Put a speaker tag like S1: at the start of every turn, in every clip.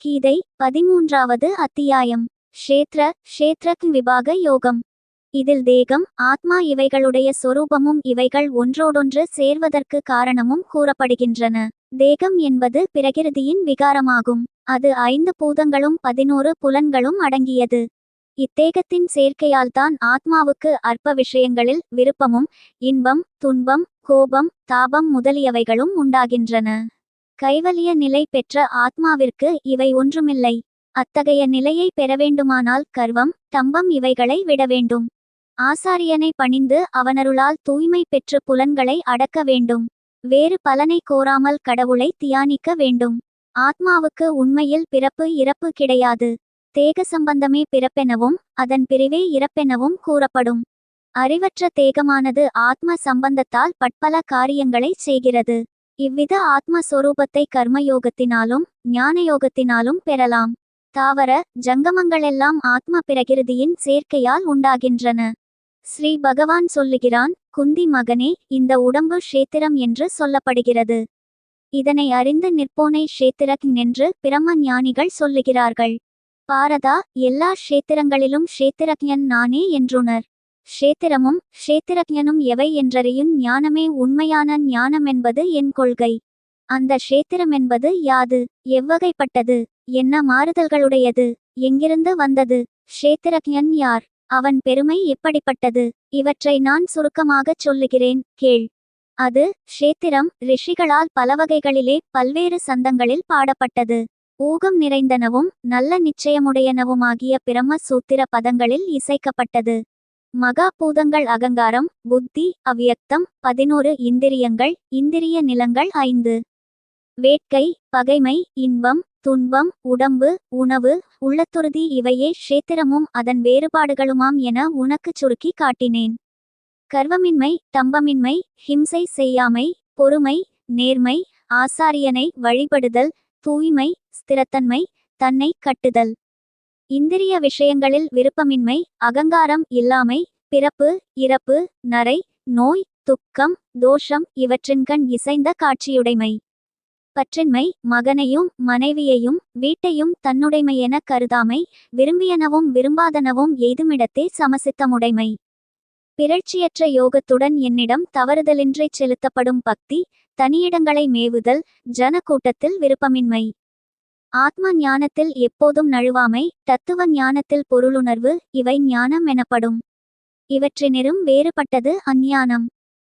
S1: கீதை பதிமூன்றாவது அத்தியாயம். ஷேத்ர ஷேத்ரக் விபாக யோகம். இதில் தேகம் ஆத்மா இவைகளுடைய சொரூபமும் இவைகள் ஒன்றோடொன்று சேர்வதற்கு காரணமும் கூறப்படுகின்றன. தேகம் என்பது பிரகிருதியின் விகாரமாகும். அது ஐந்து பூதங்களும் பதினோரு புலன்களும் அடங்கியது. இத்தேகத்தின் சேர்க்கையால்தான் ஆத்மாவுக்கு அற்ப விஷயங்களில் விருப்பமும் இன்பம் துன்பம் கோபம் தாபம் முதலியவைகளும் உண்டாகின்றன. கைவலிய நிலை பெற்ற ஆத்மாவிற்கு இவை ஒன்றுமில்லை. அத்தகைய நிலையை பெற வேண்டுமானால் கர்வம் தம்பம் இவைகளை விட வேண்டும். ஆசாரியனை பணிந்து அவனருளால் தூய்மை பெற்று புலன்களை அடக்க வேண்டும். வேறு பலனை கோராமல் கடவுளை தியானிக்க வேண்டும். ஆத்மாவுக்கு உண்மையில் பிறப்பு இறப்பு கிடையாது. தேக சம்பந்தமே பிறப்பெனவும் அதன் பிரிவே இறப்பெனவும் கூறப்படும். அறிவற்ற தேகமானது ஆத்ம சம்பந்தத்தால் பட்பல காரியங்களை செய்கிறது. இவ்வித ஆத்மஸ்வரூபத்தை கர்மயோகத்தினாலும் ஞானயோகத்தினாலும் பெறலாம். தாவர ஜங்கமங்களெல்லாம் ஆத்ம பிரகிருதியின் சேர்க்கையால் உண்டாகின்றன. ஸ்ரீ பகவான் சொல்லுகிறான் குந்தி மகனே இந்த உடம்பு க்ஷேத்திரம் என்று சொல்லப்படுகிறது. இதனை அறிந்து நிற்போனை ஷேத்திரக் என்று பிரம்ம ஞானிகள் சொல்லுகிறார்கள். பாரதா எல்லா க்ஷேத்திரங்களிலும் ஷேத்திரக்ஞன் நானே என்றுணர். க்ஷேத்திரமும் க்ஷேத்திரஜனும் எவை என்றறியும் ஞானமே உண்மையான ஞானமென்பது என் கொள்கை. அந்த க்ஷேத்திரமென்பது யாது? எவ்வகைப்பட்டது? என்ன மாறுதல்களுடையது? எங்கிருந்து வந்தது? க்ஷேத்திரஜன் யார்? அவன் பெருமை எப்படிப்பட்டது? இவற்றை நான் சுருக்கமாகச் சொல்லுகிறேன் கேள். அது க்ஷேத்திரம் ரிஷிகளால் பலவகைகளிலே பல்வேறு சந்தங்களில் பாடப்பட்டது. ஊகம் நிறைந்தனவும் நல்ல நிச்சயமுடையனவுமாகிய பிரம்ம சூத்திர பதங்களில் இசைக்கப்பட்டது. மகா பூதங்கள் அகங்காரம் புத்தி அவ்வியக்தம் பதினோரு இந்திரியங்கள் இந்திரிய நிலங்கள் ஐந்து. வேட்கை பகைமை இன்பம் துன்பம் உடம்பு உணவு உள்ளத்துறுதி இவையே க்ஷேத்திரமும் அதன் வேறுபாடுகளுமாம் என உனக்குச் சுருக்கி காட்டினேன். கர்வமின்மை தம்பமின்மை ஹிம்சை செய்யாமை பொறுமை நேர்மை ஆசாரியனை வழிபடுதல் தூய்மை ஸ்திரத்தன்மை தன்னை கட்டுதல். இந்திரிய விஷயங்களில் விருப்பமின்மை அகங்காரம் இல்லாமை பிறப்பு இறப்பு நரை நோய் துக்கம் தோஷம் இவற்றின்கண் இசைந்த காட்சியுடைமை. பற்றின்மை மகனையும் மனைவியையும் வீட்டையும் தன்னுடைமையென கருதாமை விரும்பியனவும் விரும்பாதனவும் எய்துமிடத்தே சமசித்தமுடைமை. பிறழ்ச்சியற்ற யோகத்துடன் என்னிடம் தவறுதலின்றி செலுத்தப்படும் பக்தி தனியிடங்களை மேவுதல் ஜன கூட்டத்தில் விருப்பமின்மை. ஆத்ம ஞானத்தில் எப்போதும் நழுவாமை தத்துவ ஞானத்தில் பொருளுணர்வு இவை ஞானம் எனப்படும். இவற்றினிரும் வேறுபட்டது அஞ்ஞானம்.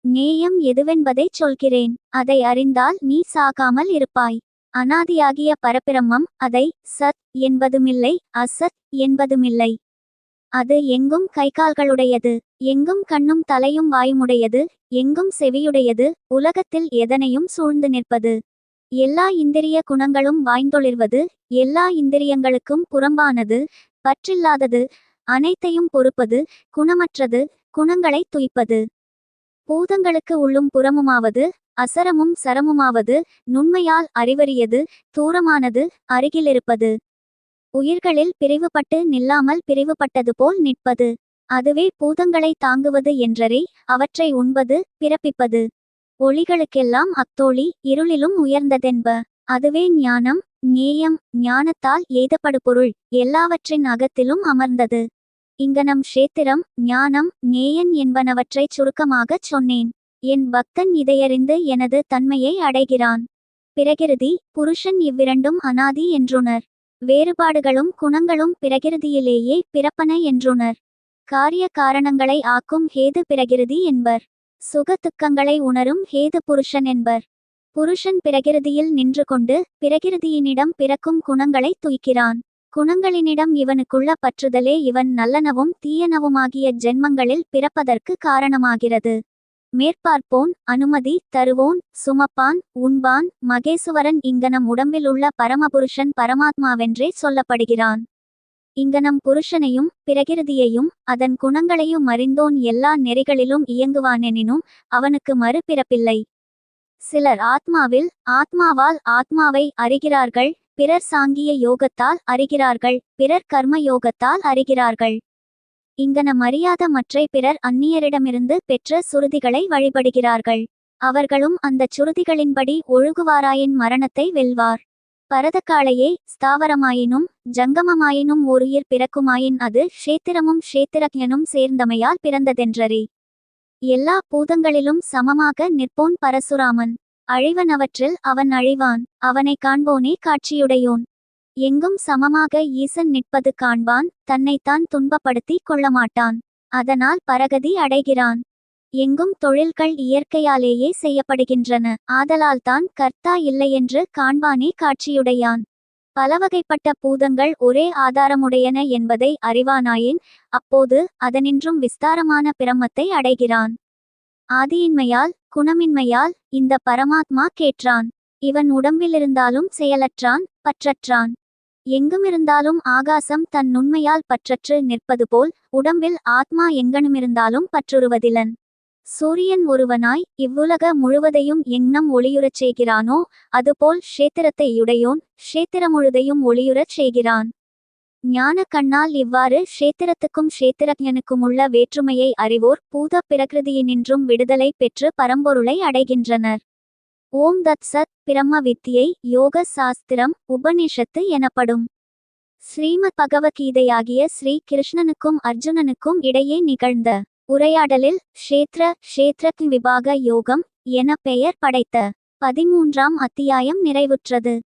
S1: நேயம் எதுவென்பதைச் சொல்கிறேன் அதை அறிந்தால் நீ சாகாமல் இருப்பாய். அனாதியாகிய பரபிரம்மம் அதை சத் என்பதுமில்லை அசத் என்பதுமில்லை. அது எங்கும் கைகால்களுடையது எங்கும் கண்ணும் தலையும் வாயுமுடையது எங்கும் செவியுடையது உலகத்தில் எதனையும் சூழ்ந்து நிற்பது. எல்லா இந்திரிய குணங்களும் வாய்ந்தொழிர்வது எல்லா இந்திரியங்களுக்கும் புறம்பானது பற்றில்லாதது அனைத்தையும் பொறுப்பது குணமற்றது குணங்களை துய்ப்பது. பூதங்களுக்கு உள்ளும் புறமுமாவது அசரமும் சரமுமாவது நுண்மையால் அறிவறியது தூரமானது அருகிலிருப்பது. உயிர்களில் பிரிவுபட்டு நில்லாமல் பிரிவுபட்டது போல் நிற்பது. அதுவே பூதங்களை தாங்குவது என்றறி அவற்றை உண்பது பிறப்பிப்பது. ஒளிகளுக்கெல்லாம் அத்தோழி இருளிலும் உயர்ந்ததென்ப. அதுவே ஞானம் ஞேயம் ஞானத்தால் எய்தப்படு பொருள் எல்லாவற்றின் அகத்திலும் அமர்ந்தது. இங்கனம் க்ஷேத்திரம் ஞானம் ஞேயன் என்பனவற்றைச் சுருக்கமாகச் சொன்னேன். என் பக்தன் இதையறிந்து எனது தன்மையை அடைகிறான். பிரகிருதி புருஷன் இவ்விரண்டும் அனாதி என்றுணர். வேறுபாடுகளும் குணங்களும் பிரகிருதியிலேயே பிறப்பன என்றுணர். காரிய காரணங்களை ஆக்கும் ஹேது பிரகிருதி என்பர். சுக துக்கங்களை உணரும் ஹேது புருஷன் என்பர். புருஷன் பிரகிருதியில் நின்று கொண்டு பிரகிருதியினிடம் பிறக்கும் குணங்களை துய்க்கிறான். குணங்களினிடம் இவனுக்குள்ள பற்றுதலே இவன் நல்லனவும் தீயனவுமாகிய ஜென்மங்களில் பிறப்பதற்கு காரணமாகிறது. மேற்பார்ப்போன் அனுமதி தருவோன் சுமப்பான் உண்பான் மகேசுவரன் இங்கனம் உடம்பில் உள்ள பரமபுருஷன் பரமாத்மாவென்றே சொல்லப்படுகிறான். இங்கனம் புருஷனையும் பிரகிருதியையும் அதன் குணங்களையும் அறிந்தோன் எல்லா நெறிகளிலும் இயங்குவானெனினும் அவனுக்கு மறுபிறப்பில்லை. சிலர் ஆத்மாவில் ஆத்மாவால் ஆத்மாவை அறிகிறார்கள் பிறர் சாங்கிய யோகத்தால் அறிகிறார்கள் பிறர் கர்ம யோகத்தால் அறிகிறார்கள். இங்கனம் அறியாத மற்றை பிறர் அந்நியரிடமிருந்து பெற்ற சுருதிகளை வழிபடுகிறார்கள். அவர்களும் அந்தச் சுருதிகளின்படி ஒழுகுவாராயின் மரணத்தை வெல்வார். பரதக்காளையே ஸ்தாவரமாயினும் ஜங்கமமாயினும் ஓருயிர் பிறக்குமாயின் அது ஷேத்திரமும் ஷேத்திரக்ஞனும் சேர்ந்தமையால் பிறந்ததென்றறி. எல்லா பூதங்களிலும் சமமாக நிற்போன் பரசுராமன். அழிவனவற்றில் அவன் அழிவான் அவனைக் காண்போனே காட்சியுடையோன். எங்கும் சமமாக ஈசன் நிற்பது காண்பான் தன்னைத்தான் துன்பப்படுத்தி கொள்ளமாட்டான். அதனால் பரகதி அடைகிறான். எங்கும் தொழில்கள் இயற்கையாலேயே செய்யப்படுகின்றன. ஆதலால்தான் கர்த்தா இல்லையென்று காண்பானே காட்சியுடையான். பலவகைப்பட்ட பூதங்கள் ஒரே ஆதாரமுடையன என்பதை அறிவானாயின் அப்போது அதனின்றும் விஸ்தாரமான பிரமத்தை அடைகிறான். ஆதியின்மையால் குணமின்மையால் இந்த பரமாத்மா கேற்றான். இவன் உடம்பிலிருந்தாலும் செயலற்றான் பற்றற்றான். எங்குமிருந்தாலும் ஆகாசம் தன் நுண்மையால் பற்றற்று நிற்பது போல் உடம்பில் ஆத்மா எங்கனுமிருந்தாலும் பற்றுருவதிலன். சூரியன் ஒருவனாய் இவ்வுலக முழுவதையும் எண்ணம் ஒளியுறச் செய்கிறானோ அதுபோல் க்ஷேத்திரத்தை உடையோன் க்ஷேத்திரமுழுதையும் ஒளியுறச் செய்கிறான். ஞான கண்ணால் இவ்வாறு க்ஷேத்திரத்துக்கும் க்ஷேத்திரஜனுக்குமுள்ள வேற்றுமையை அறிவோர் பூத பிரகிருதியினின்றும் விடுதலை பெற்று பரம்பொருளை அடைகின்றனர். ஓம் தத் சத் பிரம்ம வித்தியை யோக சாஸ்திரம் உபனிஷத்து எனப்படும். ஸ்ரீமத் பகவத்கீதையாகிய ஸ்ரீ கிருஷ்ணனுக்கும் அர்ஜுனனுக்கும் இடையே நிகழ்ந்த உரையாடலில் க்ஷேத்ர க்ஷேத்ரக் விபாக யோகம் என பெயர் படைத்த பதிமூன்றாம் அத்தியாயம் நிறைவுற்றது.